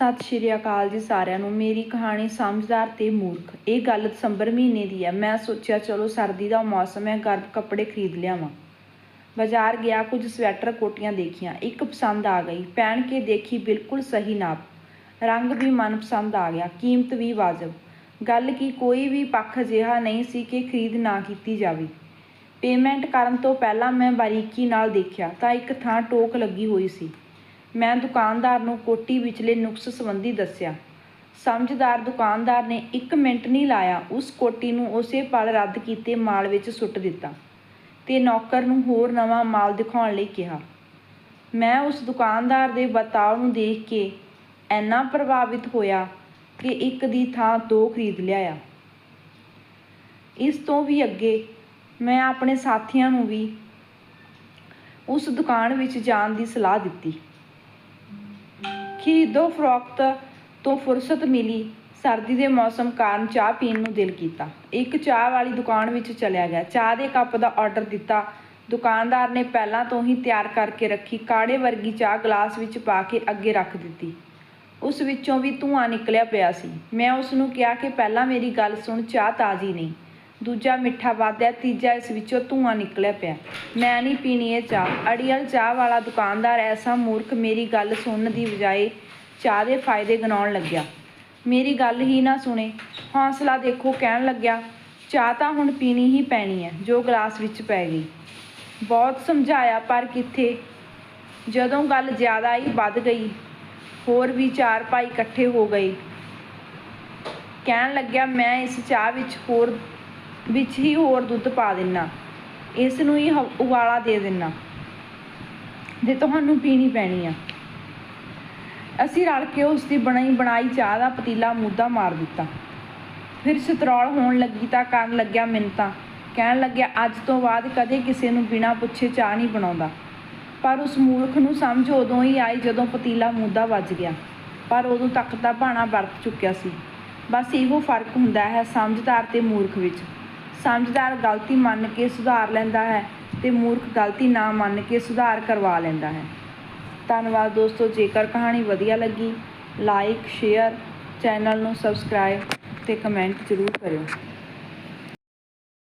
ਸਤਿ ਸ਼੍ਰੀ ਅਕਾਲ ਜੀ ਸਾਰਿਆਂ ਨੂੰ। ਮੇਰੀ ਕਹਾਣੀ ਸਮਝਦਾਰ ਤੇ ਮੂਰਖ। ਇਹ ਗੱਲ ਦਸੰਬਰ ਮਹੀਨੇ ਦੀ ਹੈ। ਮੈਂ ਸੋਚਿਆ, ਚਲੋ ਸਰਦੀ ਦਾ ਮੌਸਮ ਹੈ, ਗਰਮ ਕੱਪੜੇ ਖਰੀਦ ਲਿਆਵਾਂ। ਬਾਜ਼ਾਰ ਗਿਆ, ਕੁਝ ਸਵੈਟਰ ਕੋਟੀਆਂ ਦੇਖੀਆਂ। ਇੱਕ ਪਸੰਦ ਆ ਗਈ। ਪਹਿਨ ਕੇ ਦੇਖੀ, ਬਿਲਕੁਲ ਸਹੀ ਨਾਪ। ਰੰਗ ਵੀ ਮਨਪਸੰਦ ਆ ਗਿਆ। ਕੀਮਤ ਵੀ ਵਾਜਬ। ਗੱਲ ਕੀ, ਕੋਈ ਵੀ ਪੱਖ ਅਜਿਹਾ ਨਹੀਂ ਸੀ ਕਿ ਖਰੀਦ ਨਾ ਕੀਤੀ ਜਾਵੇ। ਪੇਮੈਂਟ ਕਰਨ ਤੋਂ ਪਹਿਲਾਂ ਮੈਂ ਬਾਰੀਕੀ ਨਾਲ ਦੇਖਿਆ ਤਾਂ ਇੱਕ ਥਾਂ ਟੋਕ ਲੱਗੀ ਹੋਈ ਸੀ। ਮੈਂ ਦੁਕਾਨਦਾਰ ਨੂੰ ਕੋਟੀ ਵਿਚਲੇ ਨੁਕਸ ਸੰਬੰਧੀ ਦੱਸਿਆ। ਸਮਝਦਾਰ ਦੁਕਾਨਦਾਰ ਨੇ ਇੱਕ ਮਿੰਟ ਨਹੀਂ ਲਾਇਆ, ਉਸ ਕੋਟੀ ਨੂੰ ਉਸੇ ਪਲ ਰੱਦ ਕੀਤੇ ਮਾਲ ਵਿੱਚ ਸੁੱਟ ਦਿੱਤਾ ਤੇ ਨੌਕਰ ਨੂੰ ਹੋਰ ਨਵਾਂ ਮਾਲ ਦਿਖਾਉਣ ਲਈ ਕਿਹਾ। ਮੈਂ ਉਸ ਦੁਕਾਨਦਾਰ ਦੇ ਬਤਾਵ ਨੂੰ ਦੇਖ ਕੇ ਇੰਨਾ ਪ੍ਰਭਾਵਿਤ ਹੋਇਆ ਕਿ ਇੱਕ ਦੀ ਥਾਂ ਦੋ ਖਰੀਦ ਲਿਆਇਆ। ਇਸ ਤੋਂ ਵੀ ਅੱਗੇ ਮੈਂ ਆਪਣੇ ਸਾਥੀਆਂ ਨੂੰ ਵੀ ਉਸ ਦੁਕਾਨ ਵਿੱਚ ਜਾਣ ਦੀ ਸਲਾਹ ਦਿੱਤੀ। ਖਰੀਦੋ ਫਰੋਖਤ ਤੋਂ ਫੁਰਸਤ ਮਿਲੀ। ਸਰਦੀ ਦੇ ਮੌਸਮ ਕਾਰਨ ਚਾਹ ਪੀਣ ਨੂੰ ਦਿਲ ਕੀਤਾ। ਇੱਕ ਚਾਹ ਵਾਲੀ ਦੁਕਾਨ ਵਿੱਚ ਚਲਿਆ ਗਿਆ। ਚਾਹ ਦੇ ਕੱਪ ਦਾ ਆਰਡਰ ਦਿੱਤਾ। ਦੁਕਾਨਦਾਰ ਨੇ ਪਹਿਲਾਂ ਤੋਂ ਹੀ ਤਿਆਰ ਕਰਕੇ ਰੱਖੀ। ਕਾੜੇ ਵਰਗੀ ਚਾਹ ਗਲਾਸ ਵਿੱਚ ਪਾ ਕੇ ਅੱਗੇ ਰੱਖ ਦਿੱਤੀ। ਉਸ ਵਿੱਚੋਂ ਵੀ ਧੂੰਆਂ ਨਿਕਲਿਆ ਪਿਆ ਸੀ। ਮੈਂ ਉਸ ਨੂੰ ਕਿਹਾ ਕਿ ਪਹਿਲਾਂ ਮੇਰੀ ਗੱਲ ਸੁਣ, ਚਾਹ ਤਾਜ਼ੀ ਨਹੀਂ। ਦੂਜਾ ਮਿੱਠਾ ਵਾਧਿਆ, ਤੀਜਾ ਇਸ ਵਿੱਚੋਂ ਧੂੰਆਂ ਨਿਕਲਿਆ ਪਿਆ। ਮੈਂ ਨਹੀਂ ਪੀਣੀ ਇਹ ਚਾਹ। ਅੜੀਅਲ ਚਾਹ ਵਾਲਾ ਦੁਕਾਨਦਾਰ ਐਸਾ ਮੂਰਖ ਮੇਰੀ ਗੱਲ ਸੁਣਨ ਦੀ ਬਜਾਏ ਚਾਹ ਦੇ ਫਾਇਦੇ ਗਿਣਾਉਣ ਲੱਗਿਆ। ਮੇਰੀ ਗੱਲ ਹੀ ਨਾ ਸੁਣੇ। ਹੌਸਲਾ ਦੇਖੋ ਕਹਿਣ ਲੱਗਿਆ, ਚਾਹ ਤਾਂ ਹੁਣ ਪੀਣੀ ਹੀ ਪੈਣੀ ਹੈ, ਜੋ ਗਲਾਸ ਵਿੱਚ ਪੈ ਗਈ। ਬਹੁਤ ਸਮਝਾਇਆ, ਪਰ ਕਿੱਥੇ? ਜਦੋਂ ਗੱਲ ਜ਼ਿਆਦਾ ਹੀ ਵੱਧ ਗਈ, ਹੋਰ ਵੀ ਚਾਰ ਭਾਈ ਇਕੱਠੇ ਹੋ ਗਏ। ਕਹਿਣ ਲੱਗਿਆ, ਮੈਂ ਇਸ ਚਾਹ ਵਿੱਚ ਹੋਰ ਵਿੱਚ ਹੀ ਹੋਰ ਦੁੱਧ ਪਾ ਦੇਣਾ ਇਸ ਨੂੰ ਹੀ ਉਬਾਲਾ ਦੇ ਦੇਣਾ ਜੇ ਤੁਹਾਨੂੰ ਪੀਣੀ ਪੈਣੀ ਆ। ਅਸੀਂ ਰਲ ਕੇ ਉਸ ਦੀ ਬਣਾਈ ਬਣਾਈ ਚਾਹ ਦਾ ਪਤੀਲਾ ਮੁੱਦਾ ਮਾਰ ਦਿੱਤਾ। ਫਿਰ ਸਤਰੌਲ ਹੋਣ ਲੱਗੀ ਤਾਂ ਕਰਨ ਲੱਗਿਆ ਮਿੰਤਾ ਕਹਿਣ ਲੱਗਿਆ, ਅੱਜ ਤੋਂ ਬਾਅਦ ਕਦੇ ਕਿਸੇ ਨੂੰ ਬਿਨਾਂ ਪੁੱਛੇ ਚਾਹ ਨਹੀਂ ਬਣਾਉਂਦਾ। ਪਰ ਉਸ ਮੂਰਖ ਨੂੰ ਸਮਝ ਉਦੋਂ ਹੀ ਆਈ ਜਦੋਂ ਪਤੀਲਾ ਮੁੱਦਾ ਵੱਜ ਗਿਆ। ਪਰ ਉਦੋਂ ਤੱਕ ਤਾਂ ਭਾਣਾ ਵਰਤ ਚੁੱਕਿਆ ਸੀ। ਬਸ ਇਹੋ ਫ਼ਰਕ ਹੁੰਦਾ ਹੈ ਸਮਝਦਾਰ ਤੇ ਮੂਰਖ ਵਿੱਚ। ਸਮਝਦਾਰ ਗਲਤੀ ਮੰਨ ਕੇ ਸੁਧਾਰ ਲੈਂਦਾ ਹੈ ਤੇ ਮੂਰਖ ਗਲਤੀ ਨਾ ਮੰਨ ਕੇ ਸੁਧਾਰ ਕਰਵਾ ਲੈਂਦਾ ਹੈ। ਧੰਨਵਾਦ ਦੋਸਤੋ, ਜੇਕਰ ਕਹਾਣੀ ਵਧੀਆ ਲੱਗੀ ਲਾਈਕ ਸ਼ੇਅਰ ਚੈਨਲ ਨੂੰ ਸਬਸਕ੍ਰਾਈਬ ਤੇ ਕਮੈਂਟ ਜ਼ਰੂਰ ਕਰਿਓ।